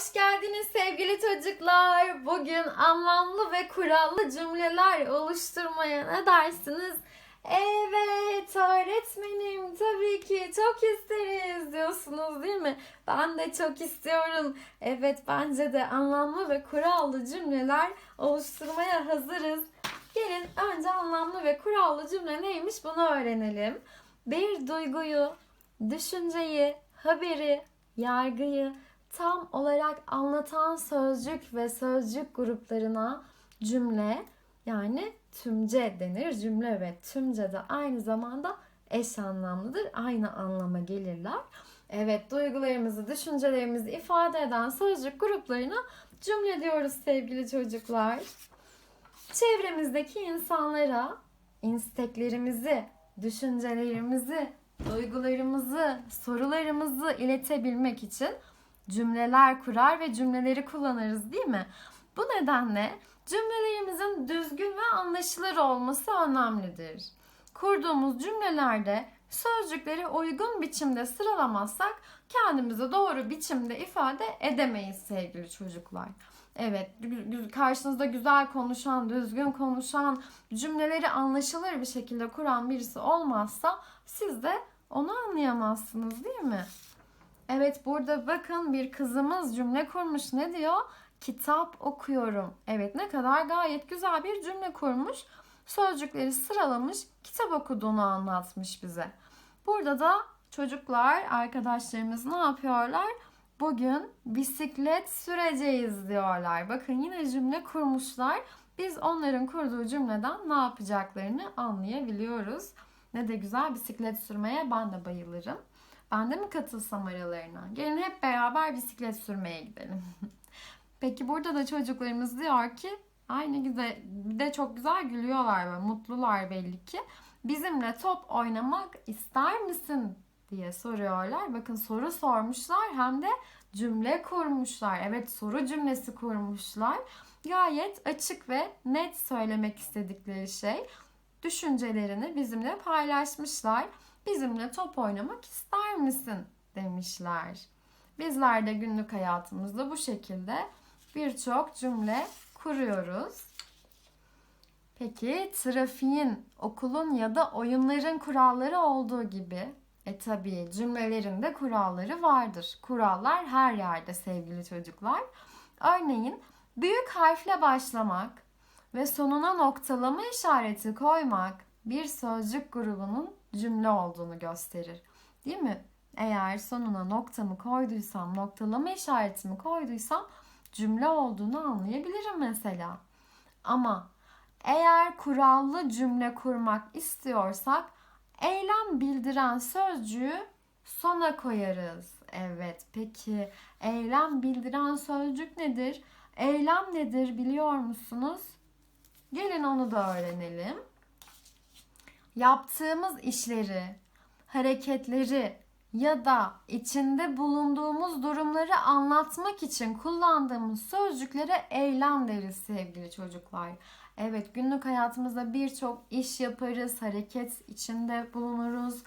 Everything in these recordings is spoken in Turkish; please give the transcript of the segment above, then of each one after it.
Hoş geldiniz sevgili çocuklar. Bugün anlamlı ve kurallı cümleler oluşturmaya ne dersiniz? Evet öğretmenim tabii ki çok isteriz diyorsunuz değil mi? Ben de çok istiyorum. Evet bence de anlamlı ve kurallı cümleler oluşturmaya hazırız. Gelin önce anlamlı ve kurallı cümle neymiş bunu öğrenelim. Bir duyguyu, düşünceyi, haberi, yargıyı tam olarak anlatan sözcük ve sözcük gruplarına cümle yani tümce denir. Cümle ve tümce de aynı zamanda eş anlamlıdır. Aynı anlama gelirler. Evet duygularımızı, düşüncelerimizi ifade eden sözcük gruplarına cümle diyoruz sevgili çocuklar. Çevremizdeki insanlara isteklerimizi, düşüncelerimizi, duygularımızı, sorularımızı iletebilmek için cümleler kurar ve cümleleri kullanırız değil mi? Bu nedenle cümlelerimizin düzgün ve anlaşılır olması önemlidir. Kurduğumuz cümlelerde sözcükleri uygun biçimde sıralamazsak kendimizi doğru biçimde ifade edemeyiz sevgili çocuklar. Evet, karşınızda güzel konuşan, düzgün konuşan, cümleleri anlaşılır bir şekilde kuran birisi olmazsa siz de onu anlayamazsınız değil mi? Evet burada bakın bir kızımız cümle kurmuş. Ne diyor? Kitap okuyorum. Evet ne kadar gayet güzel bir cümle kurmuş. Sözcükleri sıralamış, kitap okuduğunu anlatmış bize. Burada da çocuklar, arkadaşlarımız ne yapıyorlar? Bugün bisiklet süreceğiz diyorlar. Bakın yine cümle kurmuşlar. Biz onların kurduğu cümleden ne yapacaklarını anlayabiliyoruz. Ne de güzel bisiklet sürmeye ben de bayılırım. Ben de mi katılsam aralarına? Gelin hep beraber bisiklet sürmeye gidelim. Peki burada da çocuklarımız diyor ki aynı güzel bir de çok güzel gülüyorlar ve mutlular belli ki. Bizimle top oynamak ister misin diye soruyorlar. Bakın soru sormuşlar hem de cümle kurmuşlar. Evet soru cümlesi kurmuşlar. Gayet açık ve net söylemek istedikleri şey. Düşüncelerini bizimle paylaşmışlar. Bizimle top oynamak ister misin demişler. Bizler de günlük hayatımızda bu şekilde birçok cümle kuruyoruz. Peki trafiğin, okulun ya da oyunların kuralları olduğu gibi e tabii cümlelerin de kuralları vardır. Kurallar her yerde sevgili çocuklar. Örneğin büyük harfle başlamak ve sonuna noktalama işareti koymak bir sözcük grubunun cümle olduğunu gösterir. Değil mi? Eğer sonuna noktamı koyduysam, noktalama işaretimi koyduysam cümle olduğunu anlayabilirim mesela. Ama eğer kurallı cümle kurmak istiyorsak eylem bildiren sözcüğü sona koyarız. Evet, peki eylem bildiren sözcük nedir? Eylem nedir biliyor musunuz? Gelin onu da öğrenelim yaptığımız işleri, hareketleri ya da içinde bulunduğumuz durumları anlatmak için kullandığımız sözcüklere eylem deriz sevgili çocuklar. Evet günlük hayatımızda birçok iş yaparız, hareket içinde bulunuruz.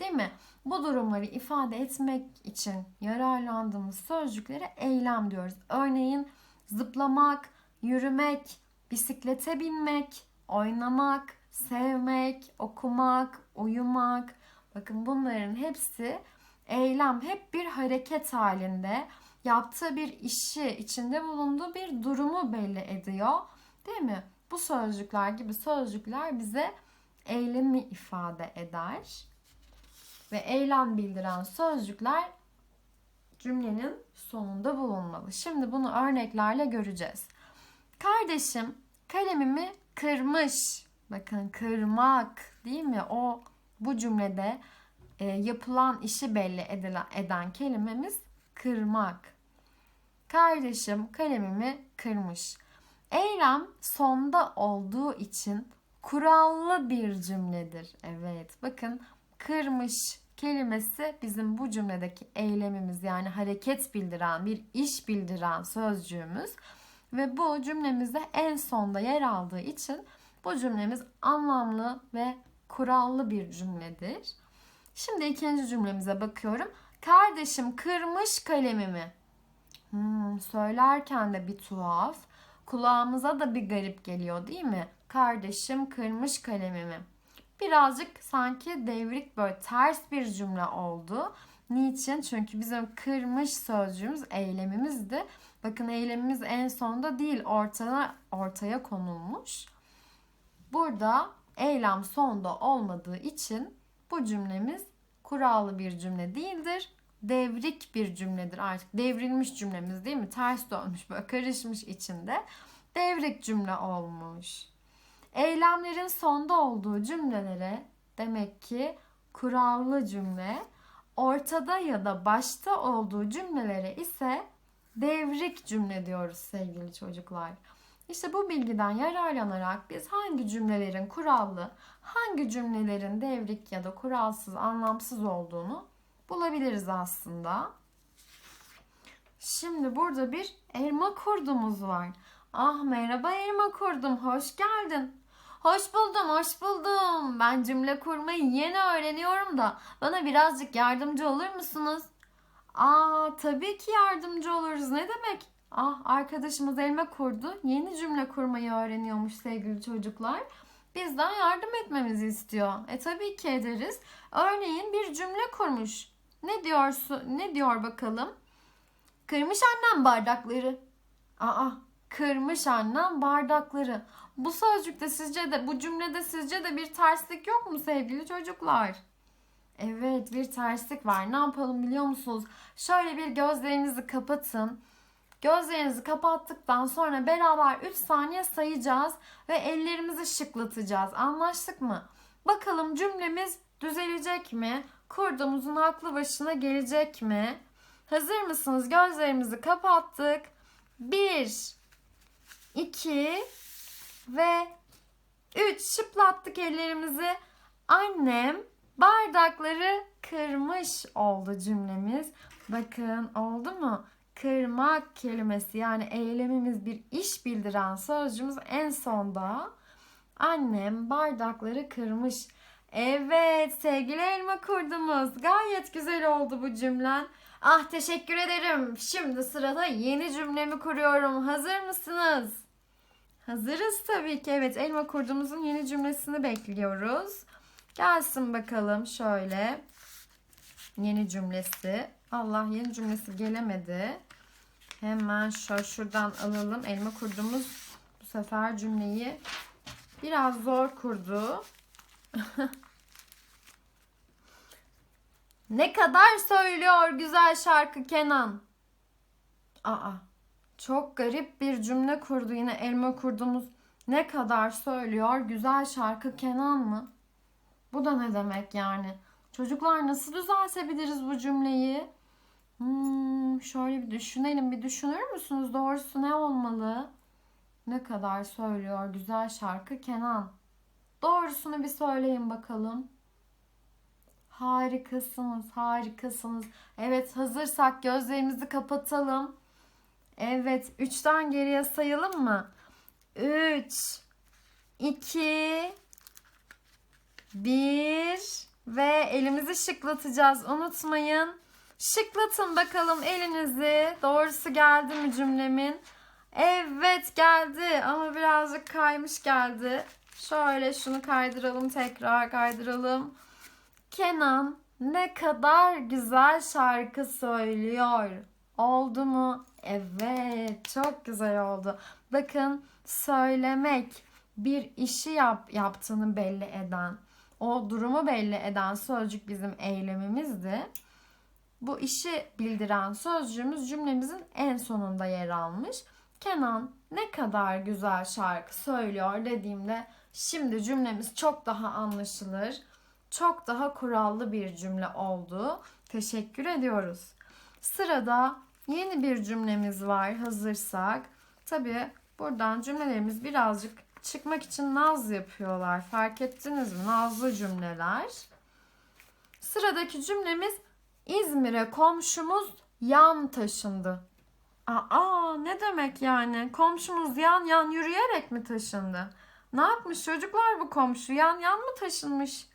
Değil mi? Bu durumları ifade etmek için yararlandığımız sözcüklere eylem diyoruz. Örneğin zıplamak, yürümek, bisiklete binmek, oynamak, sevmek, okumak, uyumak. Bakın bunların hepsi eylem, hep bir hareket halinde yaptığı bir işi, içinde bulunduğu bir durumu belli ediyor. Değil mi? Bu sözcükler gibi sözcükler bize eylemi ifade eder. Ve eylem bildiren sözcükler cümlenin sonunda bulunmalı. Şimdi bunu örneklerle göreceğiz. Kardeşim kalemimi kırmış. Bakın kırmak değil mi? O bu cümlede e, yapılan işi belli edilen, eden kelimemiz kırmak. Kardeşim kalemimi kırmış. Eylem sonda olduğu için kurallı bir cümledir. Evet bakın kırmış kelimesi bizim bu cümledeki eylemimiz yani hareket bildiren bir iş bildiren sözcüğümüz ve bu cümlemizde en sonda yer aldığı için bu cümlemiz anlamlı ve kurallı bir cümledir. Şimdi ikinci cümlemize bakıyorum. Kardeşim kırmış kalemimi. Hmm, söylerken de bir tuhaf. Kulağımıza da bir garip geliyor değil mi? Kardeşim kırmış kalemimi. Birazcık sanki devrik böyle ters bir cümle oldu. Niçin? Çünkü bizim kırmış sözcüğümüz eylemimizdi. Bakın eylemimiz en sonda değil ortaya, ortaya konulmuş. Burada eylem sonda olmadığı için bu cümlemiz kurallı bir cümle değildir. Devrik bir cümledir artık. Devrilmiş cümlemiz değil mi? Ters dönmüş böyle karışmış içinde. Devrik cümle olmuş. Eylemlerin sonda olduğu cümlelere demek ki kurallı cümle, ortada ya da başta olduğu cümlelere ise devrik cümle diyoruz sevgili çocuklar. İşte bu bilgiden yararlanarak biz hangi cümlelerin kurallı, hangi cümlelerin devrik ya da kuralsız, anlamsız olduğunu bulabiliriz aslında. Şimdi burada bir elma kurdumuz var. Ah merhaba elma kurdum, hoş geldin. Hoş buldum, hoş buldum. Ben cümle kurmayı yeni öğreniyorum da bana birazcık yardımcı olur musunuz? Aa tabii ki yardımcı oluruz. Ne demek? Ah arkadaşımız elma kurdu. Yeni cümle kurmayı öğreniyormuş sevgili çocuklar. Bizden yardım etmemizi istiyor. E tabii ki ederiz. Örneğin bir cümle kurmuş. Ne diyorsun? Ne diyor bakalım? Kırmış annem bardakları. Aa, kırmış annem bardakları. Bu sözcükte sizce de bu cümlede sizce de bir terslik yok mu sevgili çocuklar? Evet, bir terslik var. Ne yapalım biliyor musunuz? Şöyle bir gözlerinizi kapatın. Gözlerinizi kapattıktan sonra beraber 3 saniye sayacağız ve ellerimizi şıklatacağız. Anlaştık mı? Bakalım cümlemiz düzelecek mi? Kurduğumuzun aklı başına gelecek mi? Hazır mısınız? Gözlerimizi kapattık. 1 2 ve 3 şıplattık ellerimizi. Annem bardakları kırmış oldu cümlemiz. Bakın oldu mu? Kırmak kelimesi yani eylemimiz bir iş bildiren sözcüğümüz en sonda. Annem bardakları kırmış. Evet sevgili elma kurdumuz. Gayet güzel oldu bu cümlen. Ah teşekkür ederim. Şimdi sırada yeni cümlemi kuruyorum. Hazır mısınız? Hazırız tabii ki. Evet elma kurdumuzun yeni cümlesini bekliyoruz. Gelsin bakalım şöyle. Yeni cümlesi. Allah yeni cümlesi gelemedi. Hemen şöyle şuradan alalım. Elma kurdumuz bu sefer cümleyi biraz zor kurdu. ne kadar söylüyor güzel şarkı Kenan? Aa, çok garip bir cümle kurdu yine elma kurdumuz. Ne kadar söylüyor güzel şarkı Kenan mı? Bu da ne demek yani? Çocuklar nasıl düzeltebiliriz bu cümleyi? Hmm, şöyle bir düşünelim. Bir düşünür müsünüz? Doğrusu ne olmalı? Ne kadar söylüyor güzel şarkı Kenan. Doğrusunu bir söyleyin bakalım. Harikasınız, harikasınız. Evet, hazırsak gözlerimizi kapatalım. Evet, üçten geriye sayalım mı? Üç, iki, bir ve elimizi şıklatacağız. Unutmayın. Şıklatın bakalım elinizi. Doğrusu geldi mi cümlemin? Evet geldi ama birazcık kaymış geldi. Şöyle şunu kaydıralım tekrar kaydıralım. Kenan ne kadar güzel şarkı söylüyor. Oldu mu? Evet çok güzel oldu. Bakın söylemek bir işi yap, yaptığını belli eden, o durumu belli eden sözcük bizim eylemimizdi. Bu işi bildiren sözcüğümüz cümlemizin en sonunda yer almış. Kenan ne kadar güzel şarkı söylüyor dediğimde şimdi cümlemiz çok daha anlaşılır, çok daha kurallı bir cümle oldu. Teşekkür ediyoruz. Sırada yeni bir cümlemiz var hazırsak. Tabi buradan cümlelerimiz birazcık çıkmak için naz yapıyorlar. Fark ettiniz mi? Nazlı cümleler. Sıradaki cümlemiz İzmir'e komşumuz yan taşındı. Aa ne demek yani? Komşumuz yan yan yürüyerek mi taşındı? Ne yapmış çocuklar bu komşu? Yan yan mı taşınmış?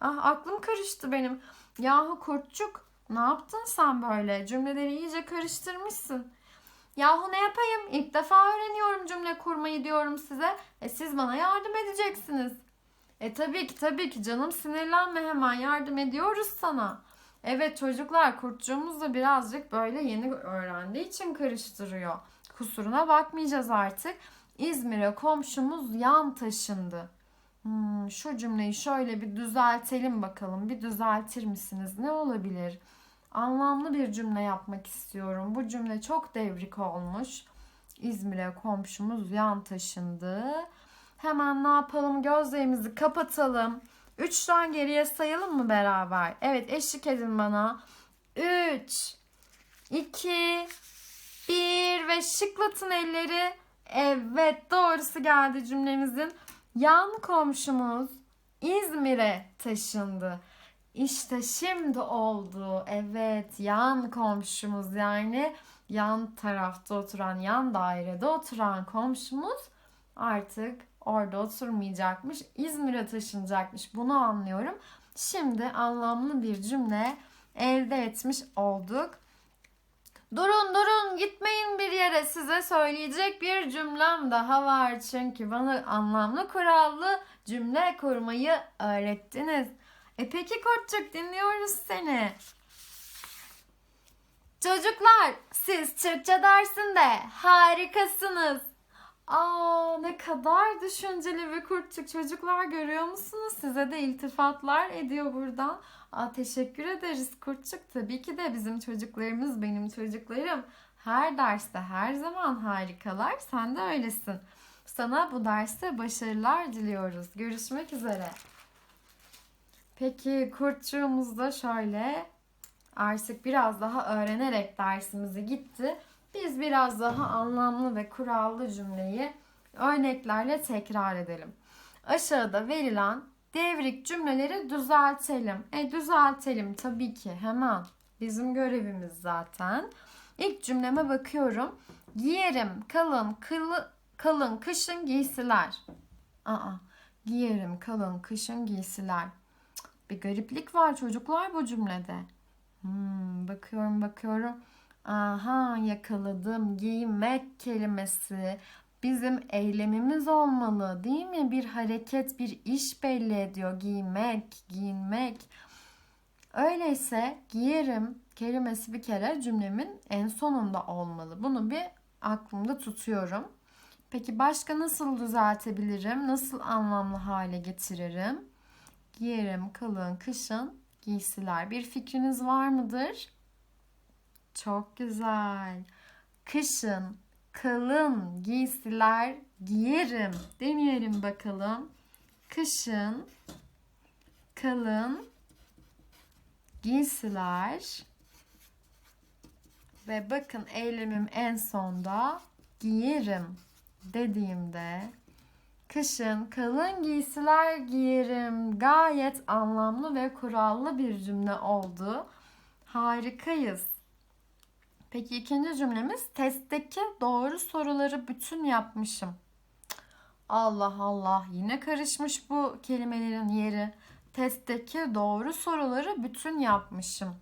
Ah aklım karıştı benim. Yahu kurtçuk ne yaptın sen böyle? Cümleleri iyice karıştırmışsın. Yahu ne yapayım? İlk defa öğreniyorum cümle kurmayı diyorum size. E siz bana yardım edeceksiniz. E tabii ki tabii ki canım sinirlenme hemen yardım ediyoruz sana. Evet çocuklar kurtçuğumuz da birazcık böyle yeni öğrendiği için karıştırıyor. Kusuruna bakmayacağız artık. İzmir'e komşumuz yan taşındı. Hmm, şu cümleyi şöyle bir düzeltelim bakalım. Bir düzeltir misiniz? Ne olabilir? Anlamlı bir cümle yapmak istiyorum. Bu cümle çok devrik olmuş. İzmir'e komşumuz yan taşındı. Hemen ne yapalım? Gözlerimizi kapatalım. Üçten geriye sayalım mı beraber? Evet eşlik edin bana. Üç, iki, bir ve şıklatın elleri. Evet doğrusu geldi cümlemizin. Yan komşumuz İzmir'e taşındı. İşte şimdi oldu. Evet yan komşumuz yani yan tarafta oturan, yan dairede oturan komşumuz artık orada oturmayacakmış. İzmir'e taşınacakmış. Bunu anlıyorum. Şimdi anlamlı bir cümle elde etmiş olduk. Durun durun gitmeyin bir yere size söyleyecek bir cümlem daha var. Çünkü bana anlamlı kurallı cümle kurmayı öğrettiniz. E peki Kurtçuk dinliyoruz seni. Çocuklar siz Türkçe dersinde harikasınız. Aa ne kadar düşünceli ve kurtçuk çocuklar görüyor musunuz? Size de iltifatlar ediyor buradan. Aa, teşekkür ederiz kurtçuk. Tabii ki de bizim çocuklarımız benim çocuklarım. Her derste her zaman harikalar. Sen de öylesin. Sana bu derste başarılar diliyoruz. Görüşmek üzere. Peki kurtçuğumuz da şöyle artık biraz daha öğrenerek dersimizi gitti. Biz biraz daha anlamlı ve kurallı cümleyi örneklerle tekrar edelim. Aşağıda verilen devrik cümleleri düzeltelim. E düzeltelim tabii ki hemen. Bizim görevimiz zaten. İlk cümleme bakıyorum. Giyerim kalın kılı, kalın kışın giysiler. Aa, giyerim kalın kışın giysiler. Bir gariplik var çocuklar bu cümlede. Hmm, bakıyorum bakıyorum. Aha yakaladım. Giymek kelimesi bizim eylemimiz olmalı değil mi? Bir hareket, bir iş belli ediyor. Giymek, giyinmek. Öyleyse giyerim kelimesi bir kere cümlemin en sonunda olmalı. Bunu bir aklımda tutuyorum. Peki başka nasıl düzeltebilirim? Nasıl anlamlı hale getiririm? Giyerim kalın kışın giysiler. Bir fikriniz var mıdır? Çok güzel. Kışın kalın giysiler giyerim. Deneyelim bakalım. Kışın kalın giysiler ve bakın eylemim en sonda giyerim dediğimde kışın kalın giysiler giyerim. Gayet anlamlı ve kurallı bir cümle oldu. Harikayız. Peki ikinci cümlemiz testteki doğru soruları bütün yapmışım. Allah Allah yine karışmış bu kelimelerin yeri. Testteki doğru soruları bütün yapmışım.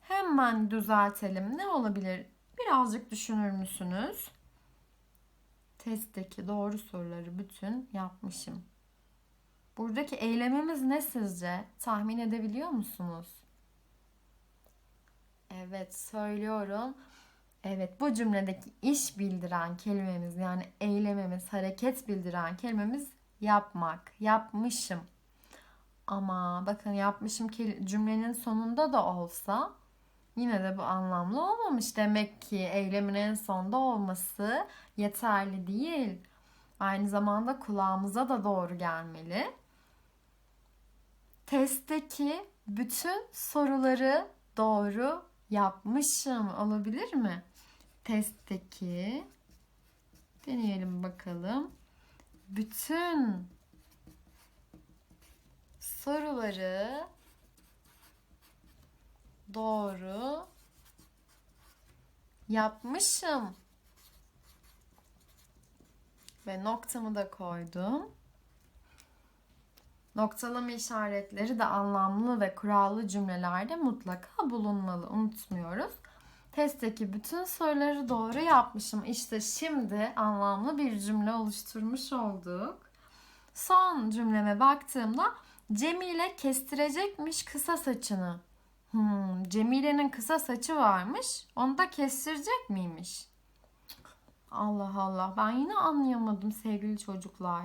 Hemen düzeltelim. Ne olabilir? Birazcık düşünür müsünüz? Testteki doğru soruları bütün yapmışım. Buradaki eylemimiz ne sizce? Tahmin edebiliyor musunuz? Evet söylüyorum. Evet bu cümledeki iş bildiren kelimemiz yani eylememiz, hareket bildiren kelimemiz yapmak. Yapmışım. Ama bakın yapmışım cümlenin sonunda da olsa yine de bu anlamlı olmamış. Demek ki eylemin en sonda olması yeterli değil. Aynı zamanda kulağımıza da doğru gelmeli. Testteki bütün soruları doğru yapmışım olabilir mi? Testteki deneyelim bakalım. Bütün soruları doğru yapmışım. Ve noktamı da koydum. Noktalama işaretleri de anlamlı ve kurallı cümlelerde mutlaka bulunmalı. Unutmuyoruz. Testteki bütün soruları doğru yapmışım. İşte şimdi anlamlı bir cümle oluşturmuş olduk. Son cümleme baktığımda Cemile kestirecekmiş kısa saçını. Hmm, Cemile'nin kısa saçı varmış. Onu da kestirecek miymiş? Allah Allah ben yine anlayamadım sevgili çocuklar.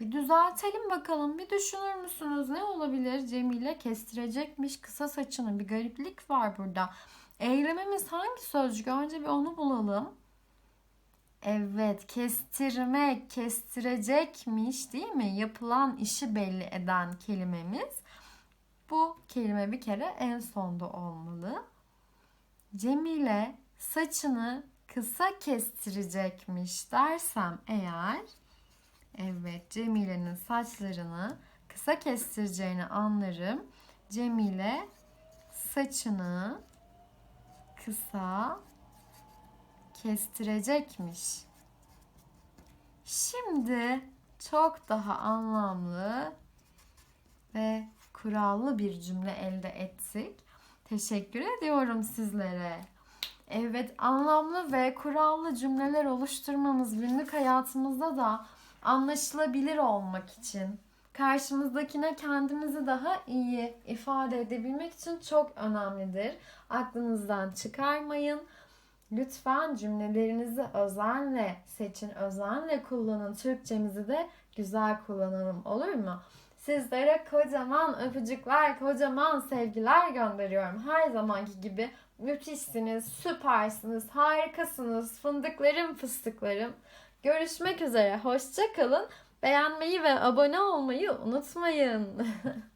Bir düzeltelim bakalım. Bir düşünür müsünüz? Ne olabilir? Cemile kestirecekmiş kısa saçını. Bir gariplik var burada. Eylemimiz hangi sözcük? Önce bir onu bulalım. Evet, kestirmek, kestirecekmiş değil mi? Yapılan işi belli eden kelimemiz. Bu kelime bir kere en sonda olmalı. Cemile saçını kısa kestirecekmiş dersem eğer Evet, Cemile'nin saçlarını kısa kestireceğini anlarım. Cemile saçını kısa kestirecekmiş. Şimdi çok daha anlamlı ve kurallı bir cümle elde ettik. Teşekkür ediyorum sizlere. Evet, anlamlı ve kurallı cümleler oluşturmamız günlük hayatımızda da anlaşılabilir olmak için, karşımızdakine kendimizi daha iyi ifade edebilmek için çok önemlidir. Aklınızdan çıkarmayın. Lütfen cümlelerinizi özenle seçin, özenle kullanın. Türkçemizi de güzel kullanalım olur mu? Sizlere kocaman öpücükler, kocaman sevgiler gönderiyorum. Her zamanki gibi müthişsiniz, süpersiniz, harikasınız, fındıklarım, fıstıklarım. Görüşmek üzere, hoşça kalın. Beğenmeyi ve abone olmayı unutmayın.